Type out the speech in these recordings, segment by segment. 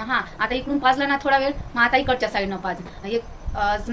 हा. आता इकडून पाजला ना थोडा वेळ मग आता इकडच्या साईडनं पाज. एक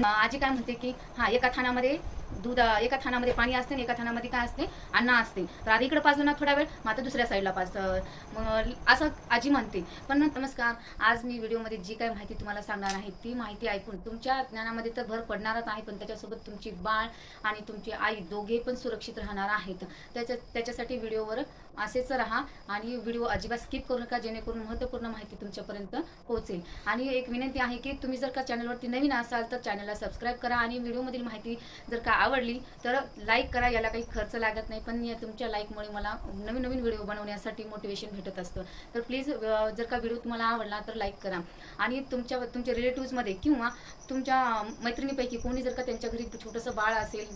आजी काय म्हणते की हा एका थानामध्ये दूध एका थानामध्ये पाणी असते आणि एका थानामध्ये काय असते? अन्न असते. तर आधी इकडे पाजलं ना थोडा वेळ मग आता दुसऱ्या साईडला पाजतं मग असं आजी म्हणते. पण नमस्कार आज मी व्हिडिओमध्ये जी काही माहिती तुम्हाला सांगणार आहे ती माहिती ऐकून तुमच्या ज्ञानामध्ये तर भर पडणारच आहे पण त्याच्यासोबत तुमची बाळ आणि तुमची आई दोघे पण सुरक्षित राहणार आहेत. त्याच्या त्याच्यासाठी व्हिडिओवर असेच राहा आणि व्हिडिओ अजिबात स्किप करू नका जेणेकरून महत्त्वपूर्ण माहिती तुमच्यापर्यंत पोहोचेल. आणि एक विनंती आहे की तुम्ही जर का चॅनलवरती नवीन असाल तर चॅनलला सबस्क्राईब करा आणि व्हिडिओमधील माहिती जर का आवडली तर लाईक करा याला काही खर्च लागत नाही. पण या तुमच्या लाईकमुळे मला नवीन नवीन व्हिडिओ बनवण्यासाठी मोटिवेशन भेटत असतं. तर प्लीज जर का व्हिडिओ तुम्हाला आवडला तर लाईक करा. आणि तुमच्या तुमच्या रिलेटिव्समध्ये किंवा तुमच्या मैत्रिणीपैकी कोणी जर का त्यांच्या घरी छोटंसं बाळ असेल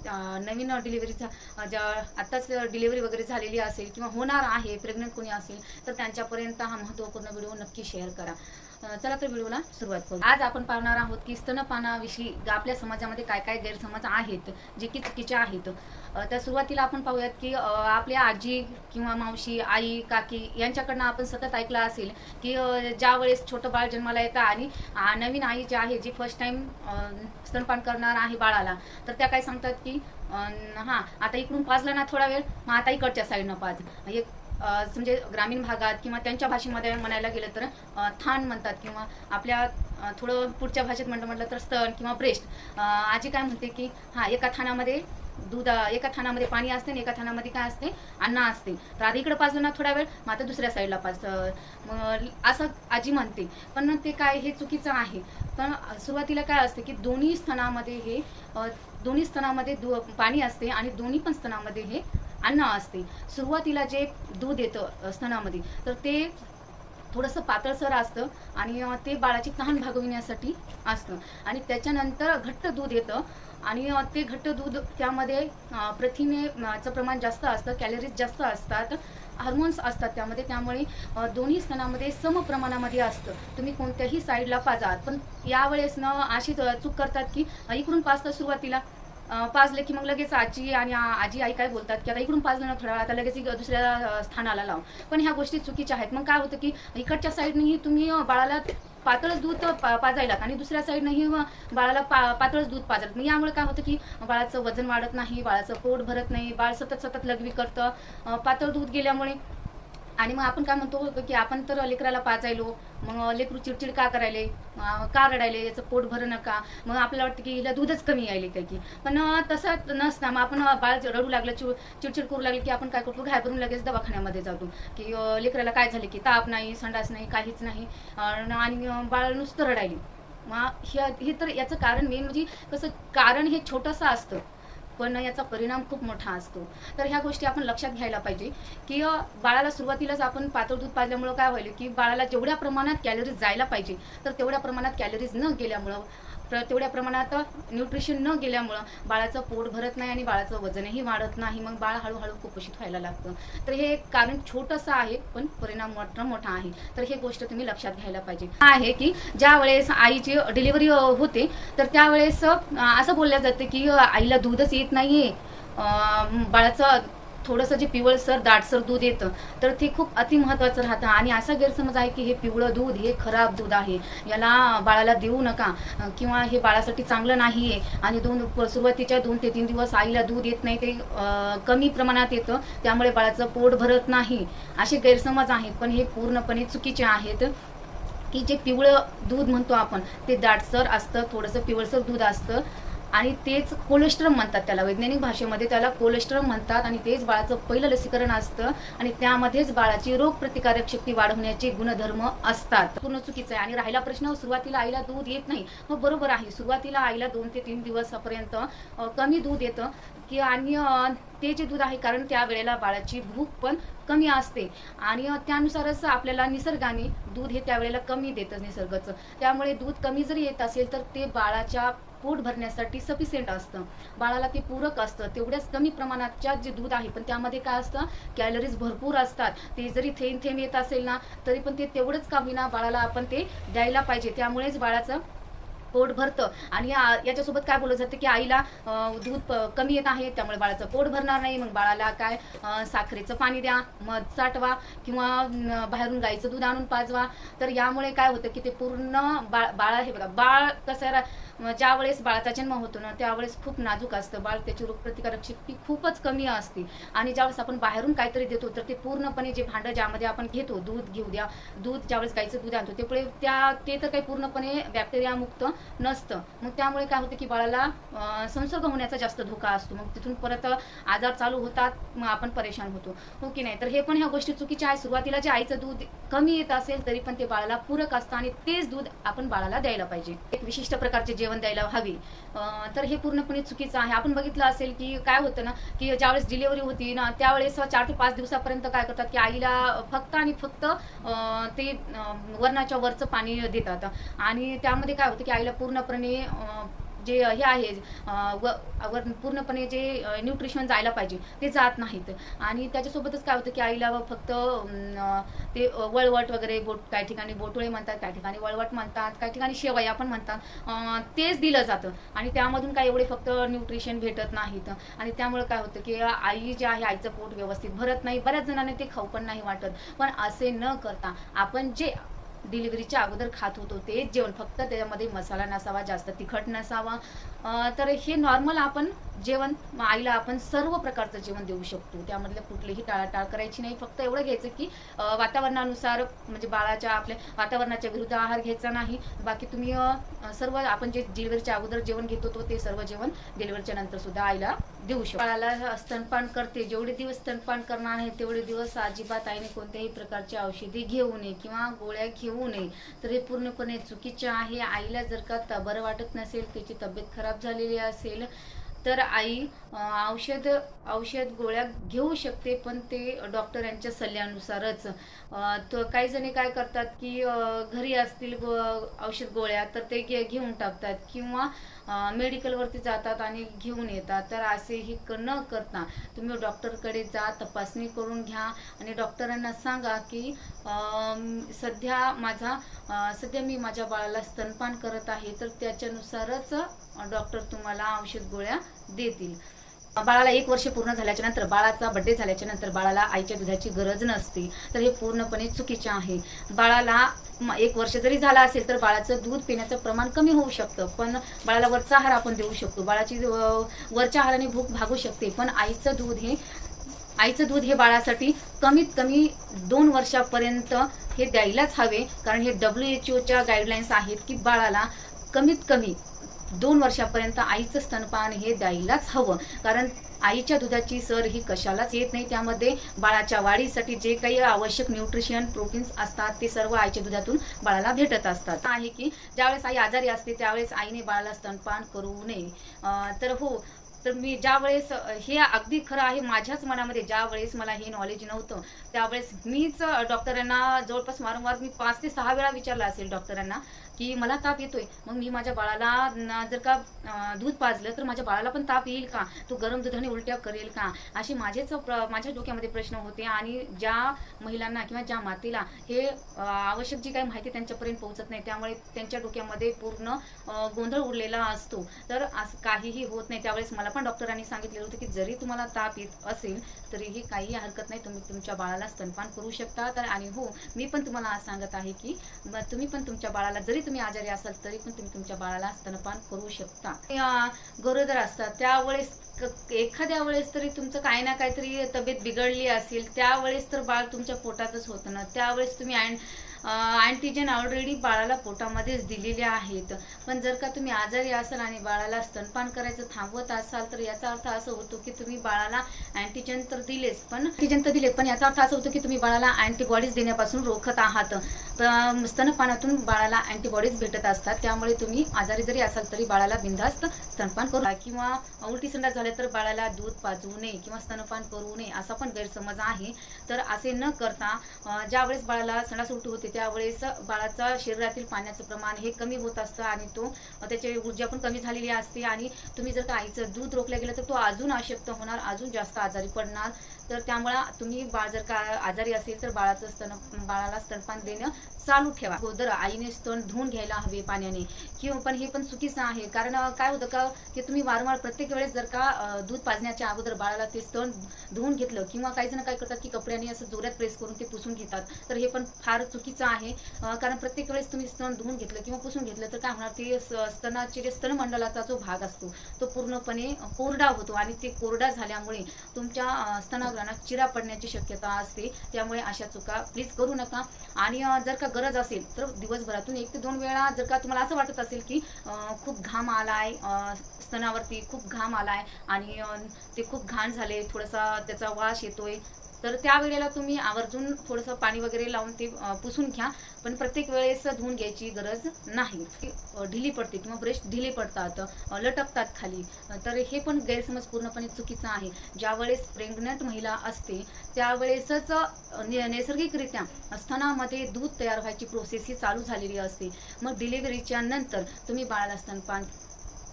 नवीन डिलिव्हरीचा ज्या आत्ताच डिलिव्हरी वगैरे झालेली असेल किंवा होणार आहे प्रेग्नंट कोणी असेल तर त्यांच्यापर्यंत हा महत्त्वपूर्ण व्हिडिओ नक्की शेअर करा. चला तर व्हिडिओला सुरुवात करू. आज आपण पाहणार आहोत की स्तनपानाविषयी आपल्या समाजामध्ये काय काय गैरसमज आहेत जे की चुकीचे आहेत. तर सुरुवातीला आपण पाहूयात की आपल्या आजी किंवा मावशी आई काकी यांच्याकडनं आपण सतत ऐकलं असेल की ज्या वेळेस छोटं बाळ जन्माला येतं आणि नवीन आई जी आहे जी फर्स्ट टाइम स्तनपान करणार आहे बाळाला तर त्या काय सांगतात की हां हा आता इकडून पाजला ना थोडा वेळ मग आता इकडच्या साईडनं पाज. एक म्हणजे ग्रामीण भागात किंवा त्यांच्या भाषेमध्ये म्हणायला गेलं तर थान म्हणतात किंवा आपल्या थोडं पुढच्या भाषेत म्हटलं म्हटलं तर स्तन किंवा ब्रेस्ट. आजी काय म्हणते की हा एका थानामध्ये दूध एका थानामध्ये पाणी असते आणि एका थानामध्ये काय असते? अन्न असते. तर आता इकडे पाजलं ना थोडा वेळ मग आता दुसऱ्या साईडला पाज मग असं आजी म्हणते. पण ते काय हे चुकीचं आहे. पण सुरुवातीला काय असते की दोन्ही स्तनामध्ये हे दोन्ही स्तनामध्ये दु पाणी असते आणि दोन्ही पण स्तनामध्ये हे अन्न असते. सुरुवातीला जे दूध येतं स्तनामध्ये तर ते थोडंसं पातळसर असतं आणि ते बाळाची तहान भागविण्यासाठी असतं. आणि त्याच्यानंतर घट्ट दूध येतं आणि ते घट्ट दूध त्यामध्ये प्रथिनेचं प्रमाण जास्त असतं कॅलरीज जास्त असतात हार्मोन्स असतात त्यामध्ये त्यामुळे दोन्ही स्तनामध्ये सम प्रमाणामध्ये असतं. तुम्ही कोणत्याही साईडला पाजात. पण यावेळेस न अशी चूक करतात की इकडून पाजता सुरुवातीला? पाजले की मग लगेच आजी आणि आजी आई काय बोलतात की आता इकडून पाजलं ना थोडा आता लगेच दुसऱ्या स्थानाला लाव. पण ह्या गोष्टी चुकीच्या आहेत. मग काय होतं की इकडच्या साईडनेही तुम्ही बाळाला पातळच दूध पाजायलात आणि दुसऱ्या साईडनेही बाळाला पा पातळच दूध पाजायला मग यामुळे काय होतं की बाळाचं वजन वाढत नाही बाळाचं पोट भरत नाही बाळ सतत सतत लघवी करतं. पातळ दूध गेल्यामुळे आणि मग आपण काय म्हणतो की आपण तर लेकराला पाजायलो मग लेकरू चिडचिड का करायले? का रडायले? याचं पोट भर नका. मग आपल्याला वाटतं की हिला दूधच कमी यायले काय की. पण तसं नसता. मग आपण बाळ रडू लागलं चिड चिडचिड करू लागले की आपण काय करतो? घाबरून लगेच दवाखान्यामध्ये जातो. की लेकराला काय झाले की ताप नाही संडास नाही काहीच नाही. आणि बाळ नुसतं रडायली. मग हे तर याचं कारण मेन म्हणजे कसं कारण हे छोटंसं असतं. पण याचा परिणाम खूप मोठा असतो. तर ह्या गोष्टी आपण लक्षात घ्यायला पाहिजे की बाळाला सुरुवातीलाच आपण पातळ दूध पाजल्यामुळं काय होईल की बाळाला जेवढ्या प्रमाणात कॅलरीज जायला पाहिजे तर तेवढ्या प्रमाणात कॅलरीज न गेल्यामुळं प्र- तेवढ्या प्रमाणात न्यूट्रिशन न गेल्यामुळं बाळाचं पोट भरत नाही आणि बाळाचं वजनही वाढत नाही. मग बाळ हळूहळू कुपोषित व्हायला लागतं. तर हे एक कारण छोटंसं आहे पण परिणाम मात्र मोठा आहे. तर हे गोष्ट तुम्ही लक्षात घ्यायला पाहिजे. आहे की ज्या वेळेस आईची डिलिव्हरी होते तर त्यावेळेस असं बोलल्या जाते की आईला दूधच येत नाहीये. बाळाचं थोडंसं जे पिवळसर दाटसर दूध येतं तर ते खूप अतिमहत्वाचं राहतं. आणि असा गैरसमज आहे की हे पिवळं दूध हे खराब दूध आहे. याला बाळाला देऊ नका किंवा हे बाळासाठी चांगलं नाही आहे आणि दोन प- सुरुवातीच्या दोन ते तीन दिवस आईला दूध येत नाही ते कमी प्रमाणात येतं. त्यामुळे बाळाचं पोट भरत नाही. असे गैरसमज आहेत पण हे पूर्णपणे चुकीचे आहेत. की जे पिवळं दूध म्हणतो आपण ते दाटसर असतं थोडंसं पिवळसर दूध असतं. आणि तेच कोलेस्ट्रम म्हणतात त्याला. वैज्ञानिक भाषेमध्ये त्याला कोलेस्ट्रम म्हणतात आणि तेच बाळाचं पहिलं लसीकरण असतं आणि त्यामध्येच बाळाची रोगप्रतिकारक शक्ती वाढवण्याचे गुणधर्म असतात. पूर्ण चुकीचं आहे. आणि राहिला प्रश्न सुरुवातीला आईला दूध येत नाही. मग बरोबर आहे. सुरुवातीला आईला दोन ते तीन दिवसापर्यंत कमी दूध येतं. की आणि ते जे दूध आहे कारण त्या वेळेला बाळाची भूक पण कमी असते. आणि त्यानुसारच आपल्याला निसर्गाने दूध हे त्यावेळेला कमी देतं निसर्गाचं. त्यामुळे दूध कमी जरी येत असेल तर ते बाळाच्या पोट भरण्यासाठी सफिशियंट असतं. बाळाला ते पूरक असतं. तेवढ्याच कमी प्रमाणाच्या जे दूध आहे पण त्यामध्ये काय असतं? कॅलरीज भरपूर असतात. ते जरी थेंब थेंब येत असेल ना तरी पण ते तेवढंच का होईना बाळाला आपण ते द्यायला पाहिजे. त्यामुळेच बाळाचं पोट भरतं. आणि या- याच्यासोबत काय बोललं जातं की आईला दूध कमी येत आहे त्यामुळे बाळाचं पोट भरणार नाही. मग बाळाला काय साखरेचं पाणी द्या मध साठवा किंवा बाहेरून गाईचं दूध आणून पाजवा. तर यामुळे काय होतं की ते पूर्ण बाळ बाळा हे बघा बाळ कसं रा- ज्या वेळेस बाळाचा जन्म होतो ना त्यावेळेस खूप नाजूक असतं. बाळ त्याची रोगप्रतिकारक शक्ती खूपच कमी असते. आणि ज्यावेळेस आपण बाहेरून काहीतरी देतो तर ते पूर्णपणे जे भांडं ज्यामध्ये आपण घेतो दूध घेऊ द्या दूध ज्यावेळेस गाईचं दूध आणतो ते पुढे त्या ते तर काही पूर्णपणे बॅक्टेरियामुक्त नसतं. मग त्यामुळे काय होतं की बाळाला संसर्ग होण्याचा जास्त धोका असतो. मग तिथून परत आजार चालू होतात मग आपण परेशान होतो. हो की नाही? तर हे पण ह्या गोष्टी चुकीच्या आहे सुरुवातीला जे आईचं दूध कमी येत असेल तरी पण ते बाळाला पूरक असतं आणि तेच दूध आपण बाळाला द्यायला पाहिजे. एक विशिष्ट प्रकारचे जेवण द्यायला हवी. तर हे पूर्णपणे चुकीचं आहे. आपण बघितलं असेल की काय होतं ना की ज्यावेळेस डिलेवरी होती ना त्यावेळेस चार ते पाच दिवसापर्यंत काय करतात की आईला फक्त आणि फक्त ते वरणाच्या वरचं पाणी देतात. आणि त्यामध्ये काय होतं की आईला पूर्णपणे जे हे आहे व वर पूर्णपणे जे न्यूट्रिशन जायला पाहिजे ते जात नाहीत. आणि त्याच्यासोबतच काय होतं की आईला फक्त ते वळवट वगैरे बोट काही ठिकाणी बोटुळे म्हणतात काही ठिकाणी वळवट म्हणतात काही ठिकाणी शेवया पण म्हणतात तेच दिलं जातं. आणि त्यामधून काय एवढे फक्त न्यूट्रिशन भेटत नाहीत. आणि त्यामुळे काय होतं की आई जे आहे आईचं पोट व्यवस्थित भरत नाही. बऱ्याच जणांना ते खाऊ पण नाही वाटत. पण असे न करता आपण जे डिलिव्हरीच्या अगोदर खात होतो ते. जेवण फक्त त्याच्यामध्ये मसाला नसावा जास्त तिखट नसावा. तर हे नॉर्मल आपण जेवण मग आईला आपण सर्व प्रकारचं जेवण देऊ शकतो. त्यामधलं कुठलीही टाळाटाळ करायची नाही. फक्त एवढं घ्यायचं की वातावरणानुसार म्हणजे बाळाच्या आपल्या वातावरणाच्या विरुद्ध आहार घ्यायचा नाही. बाकी तुम्ही सर्व आपण जे डिलिव्हरीच्या अगोदर जेवण घेतो तो ते सर्व जेवण डिलिव्हरीच्या नंतर सुद्धा आईला देऊ शकतो. बाळाला स्तनपान करते. जेवढे दिवस स्तनपान करणार आहे तेवढे दिवस अजिबात आईने कोणत्याही प्रकारची औषधी घेऊ नये किंवा गोळ्या घेऊ नये. तर हे पूर्णपणे चुकीचे आहे. आईला जर का बरं वाटत नसेल त्याची तब्येत खराब झालेली असेल तर आई औषध औषध गोळ्या घेऊ शकते पण ते डॉक्टरांच्या सल्ल्यानुसारच. तर काही जणी काय करतात की घरी असतील गो- औषध गोळ्या तर ते घे घेऊन टाकतात किंवा मेडिकलवरती जातात आणि घेऊन येतात. तर असेही क- न करता तुम्ही डॉक्टरकडे जा तपासणी करून घ्या आणि डॉक्टरांना सांगा की सध्या माझा सध्या मी माझ्या बाळाला स्तनपान करत आहे तर त्याच्यानुसारच डॉक्टर तुम्हाला औषध गोळ्या देतील. बाळाला एक वर्ष पूर्ण झाल्याच्यानंतर बाळाचा बड्डे झाल्याच्यानंतर बाळाला आईच्या दुधाची गरज नसते. तर हे पूर्णपणे चुकीचे आहे. बाळाला एक वर्ष जरी झाला असेल तर बाळाचं दूध पिण्याचं प्रमाण कमी होऊ शकतं. पण बाळाला वरचा आहार आपण देऊ शकतो. बाळाची वरच्या आहाराने भूक भागू शकते. पण आईचं दूध हे आईचं दूध हे बाळासाठी कमीत कमी दोन वर्षापर्यंत हे द्यायलाच हवे. कारण हे डब्ल्यू एच ओच्या गाईडलाईन्स आहेत की बाळाला कमीत कमी दोन वर्षापर्यंत आईचं स्तनपान हे द्यायलाच हवं. कारण आईच्या दुधाची सर ही कशालाच येत नाही. त्यामध्ये बाळाच्या वाढीसाठी जे काही आवश्यक न्यूट्रिशन प्रोटीन्स असतात ते सर्व आईच्या दुधातून बाळाला भेटत असतात. आहे की ज्यावेळेस आई आजारी असते त्यावेळेस आईने बाळाला स्तनपान करू नये. तर हो तर मी ज्या वेळेस हे अगदी खरं आहे माझ्याच मनामध्ये. ज्या वेळेस मला हे नॉलेज नव्हतं त्यावेळेस मीच डॉक्टरांना जवळपास वारंवार मी पाच ते सहा वेळा विचारलं असेल डॉक्टरांना की मला ताप येतोय. मग मी माझ्या बाळाला जर का दूध पाजलं तर माझ्या बाळाला पण ताप येईल का? तो गरम दुधाने उलट्या करेल का? असे माझेच प्र- माझ्या डोक्यामध्ये प्रश्न होते आणि ज्या महिलांना किंवा ज्या मातेला हे आवश्यक जी काही माहिती त्यांच्यापर्यंत पोहोचत नाही त्यामुळे त्यांच्या डोक्यामध्ये पूर्ण गोंधळ उडलेला असतो. तर असं काहीही होत नाही. त्यावेळेस मला पण डॉक्टरांनी सांगितलेलं होतं की जरी तुम्हाला ताप येत असेल तरीही काही हरकत नाही. तुम्ही तुमच्या बाळाला स्तनपान करू शकता. तर आणि हो मी पण तुम्हाला आज सांगत आहे की तुम्ही पण तुमच्या बाळाला जरी तुम्ही आजारी असाल तरी पण तुम्ही तुमच्या बाळाला स्तनपान करू शकता. गरोदर असतात त्यावेळेस एखाद्या वेळेस तरी तुमचं काही ना काहीतरी तब्येत बिघडली असेल त्यावेळेस तर बाळ तुमच्या पोटातच होतं ना. त्यावेळेस तुम्ही अँड अँटीजन ऑलरेडी बाळाला पोटामध्येच दिलेले आहेत. पण जर का तुम्ही आजारी असाल आणि बाळाला स्तनपान करायचं थांबवत असाल तर याचा अर्थ असं होतो की तुम्ही बाळाला अँटीजन तर दिलेच पण अँटीजन तर दिले पण याचा अर्थ असं होतो की तुम्ही बाळाला अँटीबॉडीज देण्यापासून रोखत आहात. तर स्तनपानातून बाळाला अँटीबॉडीज भेटत असतात. त्यामुळे तुम्ही आजारी जरी असाल तरी बाळाला बिंधास्त स्तनपान करू किंवा उलटी संडास झाल्या तर बाळाला दूध पाजवू नये किंवा स्तनपान करू नये असा पण गैरसमज आहे. तर असे न करता ज्यावेळेस बाळाला संडास उलटी होते त्यावेळेस बाळाचा शरीरातील पाण्याचं प्रमाण हे कमी होत असतं आणि तो त्याची ऊर्जा पण कमी झालेली असते. आणि तुम्ही जर का आईचं दूध रोखल्या गेलं तर तो अजून अशक्त होणार अजून जास्त आजारी पडणार. तर त्यामुळे तुम्ही बाळ जर का आजारी असेल तर बाळाचं स्तन बाळाला स्तनपान देणं चालू ठेवा. अगोदर आईने स्तन धुवून घ्यायला हवे पाण्याने. किंवा पण हे पण चुकीचं आहे. कारण काय होतं का की तुम्ही वारंवार प्रत्येक वेळेस जर का दूध पाजण्याच्या अगोदर बाळाला ते स्तन धुवून घेतलं किंवा काही जण काय करतात की कपड्याने असं जोरात प्रेस करून ते पुसून घेतात. तर हे पण फार चुकीचं आहे. कारण प्रत्येक वेळेस तुम्ही स्तन धुवून घेतलं किंवा पुसून घेतलं तर काय होणार ते स्तनाचे जे स्तनमंडलाचा जो भाग असतो तो पूर्णपणे कोरडा होतो आणि ते कोरडा झाल्यामुळे तुमच्या अं, स्तनाग्रांना चिरा पडण्याची शक्यता असते. त्यामुळे अशा चुका प्लीज करू नका. आणि जर का गरज असेल तर दिवसभरातून एक ते दोन वेळा जर का तुम्हाला असं वाटत असेल की अं, खूप घाम आलाय अं, स्तनावरती खूप घाम आलाय आणि ते खूप घाण झाले थोडासा त्याचा वास येतोय तर त्या वेळेला तुम्ही आवर्जून थोडंसं पाणी वगैरे लावून ते पुसून घ्या. पण प्रत्येक वेळेस धुवून घ्यायची गरज नाही. ढिली पडते किंवा ब्रश ढिले पडतात लटकतात खाली. तर हे पण गैरसमज पूर्णपणे चुकीचं आहे. ज्यावेळेस प्रेग्नंट महिला असते त्यावेळेसच नैसर्गिकरित्या स्तनामध्ये दूध तयार व्हायची प्रोसेस ही चालू झालेली असते. मग डिलिव्हरीच्या नंतर तुम्ही बाळाला स्तनपान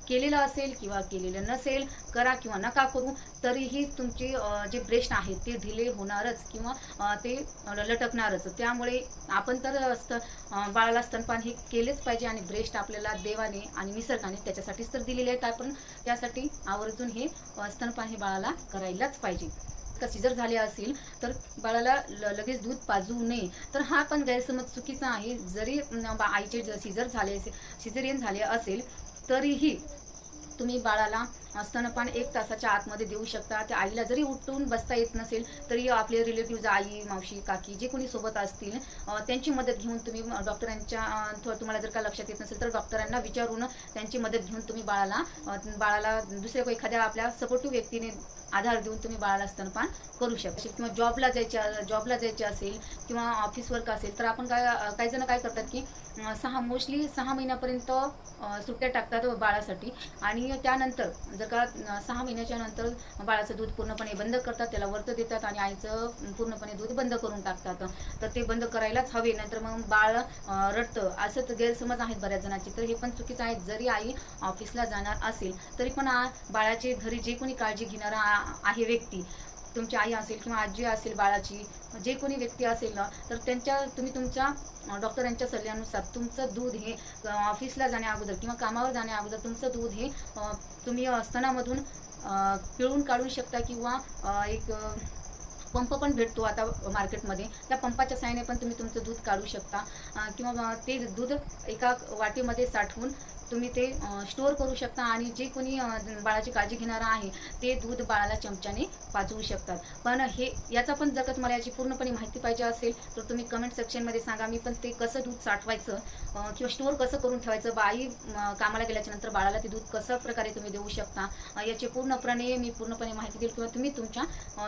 केलेलं असेल किंवा केलेलं नसेल करा किंवा नका करू तरीही तुमचे जे ब्रेस्ट आहेत ते ढिले होणारच किंवा ते लटकणारच त्यामुळे आपण तर स्त बाळाला स्तनपान हे केलेच पाहिजे आणि ब्रेस्ट आपल्याला देवाने आणि निसर्गाने त्याच्यासाठीच तर दिलेले आहेत आपण. त्यासाठी आवर्जून हे स्तनपान हे बाळाला करायलाच पाहिजे. का सिजर झाले असेल तर बाळाला ल- लगेच दूध पाजू नये. तर हा पण गैरसमज चुकीचा आहे. जरी बा- आईचे सिजर झाले सिजरियन झाले असेल तरीही तुम्ही बाळाला स्तनपान एक तासाच्या आतमध्ये देऊ शकता. त्या आईला जरी उठून बसता येत नसेल तरी आपले रिलेटिव्ह आई मावशी काकी जे कोणी सोबत असतील त्यांची मदत घेऊन तुम्ही डॉक्टरांच्या तुम्हाला जर का लक्षात येत नसेल तर डॉक्टरांना विचारून त्यांची मदत घेऊन तुम्ही बाळाला बाळाला दुसऱ्या एखाद्या आपल्या सपोर्टिव्ह व्यक्तीने आधार देऊन तुम्ही बाळाला स्तनपान करू शकता किंवा जॉबला जायचे जॉबला जायचे असेल किंवा ऑफिस वर्क असेल तर आपण काय काही जण काय करतात की सहा मोस्टली सहा महिन्यापर्यंत सुट्ट्या टाकतात बाळासाठी. आणि त्यानंतर जर का सहा महिन्याच्या नंतर बाळाचं दूध पूर्णपणे बंद करतात त्याला वरतं देतात आणि आईचं पूर्णपणे दूध बंद करून टाकतात. तर ते बंद करायलाच हवे नंतर मग बाळ रडतं. असं तर गैरसमज आहेत बऱ्याच जणांची. तर हे पण चुकीचं आहे. जरी आई ऑफिसला जाणार असेल तरी पण बाळाचे घरी जे कोणी काळजी घेणारा आ- आहे व्यक्ती तुमची आई असेल किंवा आजी असेल बाळाची जे कोणी व्यक्ती असेल ना तर त्यांच्या तुम्ही तुमच्या डॉक्टरांच्या सल्ल्यानुसार तुमचं दूध हे ऑफिसला जाण्या अगोदर किंवा कामावर जाण्या अगोदर तुमचं दूध हे तुम्ही स्तनामधून पिळून काढू शकता किंवा एक पंप पण भेटतो आता मार्केटमध्ये. त्या पंपाच्या साहाय्याने पण तुम्ही तुमचं दूध काढू शकता. किंवा ते दूध एका वाटीमध्ये साठवून तुम्ही ते स्टोअर करू शकता आणि जे कोणी बाळाची काळजी घेणारा आहे ते दूध बाळाला चमच्याने पाजवू शकतात. पण हे याचा पण जर मला याची पूर्णपणे माहिती पाहिजे असेल तर तुम्ही कमेंट सेक्शनमध्ये सांगा मी पण ते कसं दूध साठवायचं किंवा स्टोअर कसं करून ठेवायचं बाई कामाला गेल्याच्यानंतर बाळाला ते दूध कसं प्रकारे तुम्ही देऊ शकता याचे याची पूर्णपणे मी पूर्णपणे माहिती देईल किंवा तुम्ही तुमच्या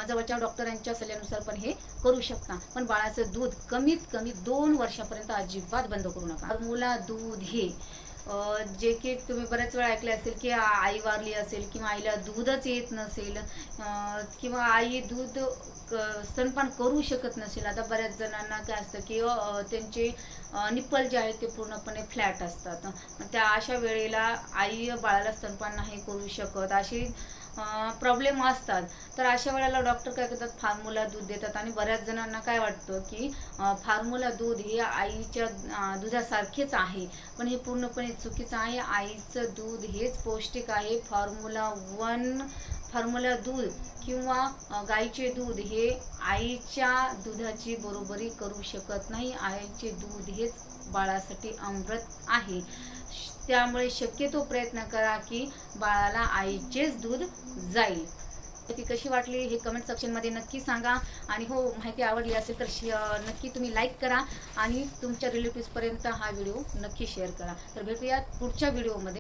जवळच्या डॉक्टरांच्या सल्ल्यानुसार पण हे करू शकता. पण बाळाचं दूध कमीत कमी दोन वर्षापर्यंत अजिबात बंद करू नका. मुला दूध हे जे की तुम्ही बऱ्याच वेळा ऐकले असेल की आई वारली असेल किंवा आईला दूधच येत नसेल किंवा आई दूध स्तनपान करू शकत नसेल. आता बऱ्याच जणांना काय असतं की त्यांचे निप्पल जे आहेत ते पूर्णपणे फ्लॅट असतात. त्या अशा वेळेला आई बाळाला स्तनपान नाही करू शकत. अशी प्रॉब्लेम असतात. तर अशा वेळेला डॉक्टर काय करतात? फार्मुला दूध देतात. आणि बऱ्याच जणांना काय वाटतं की फार्मुला दूध हे आईच्या दुधासारखेच आहे. पण हे पूर्णपणे चुकीचं आहे. आईचं दूध हेच पौष्टिक आहे. फॉर्म्युला वन फॉर्म्युला दूध किंवा गाईचे दूध हे आईच्या दुधाची बरोबरी करू शकत नाही. आईचे दूध हेच बाळासाठी अमृत आहे. त्यामुळे शक्यतो प्रयत्न करा की बाळाला आईचेच दूध जाईल. ती कशी वाटली हे कमेंट सेक्शनमध्ये नक्की सांगा. आणि हो माहिती आवडली असेल तर नक्की तुम्ही लाईक करा. आणि तुमच्या रिलेटिव्सपर्यंत हा व्हिडिओ नक्की शेअर करा. तर भेटूयात पुढच्या व्हिडिओमध्ये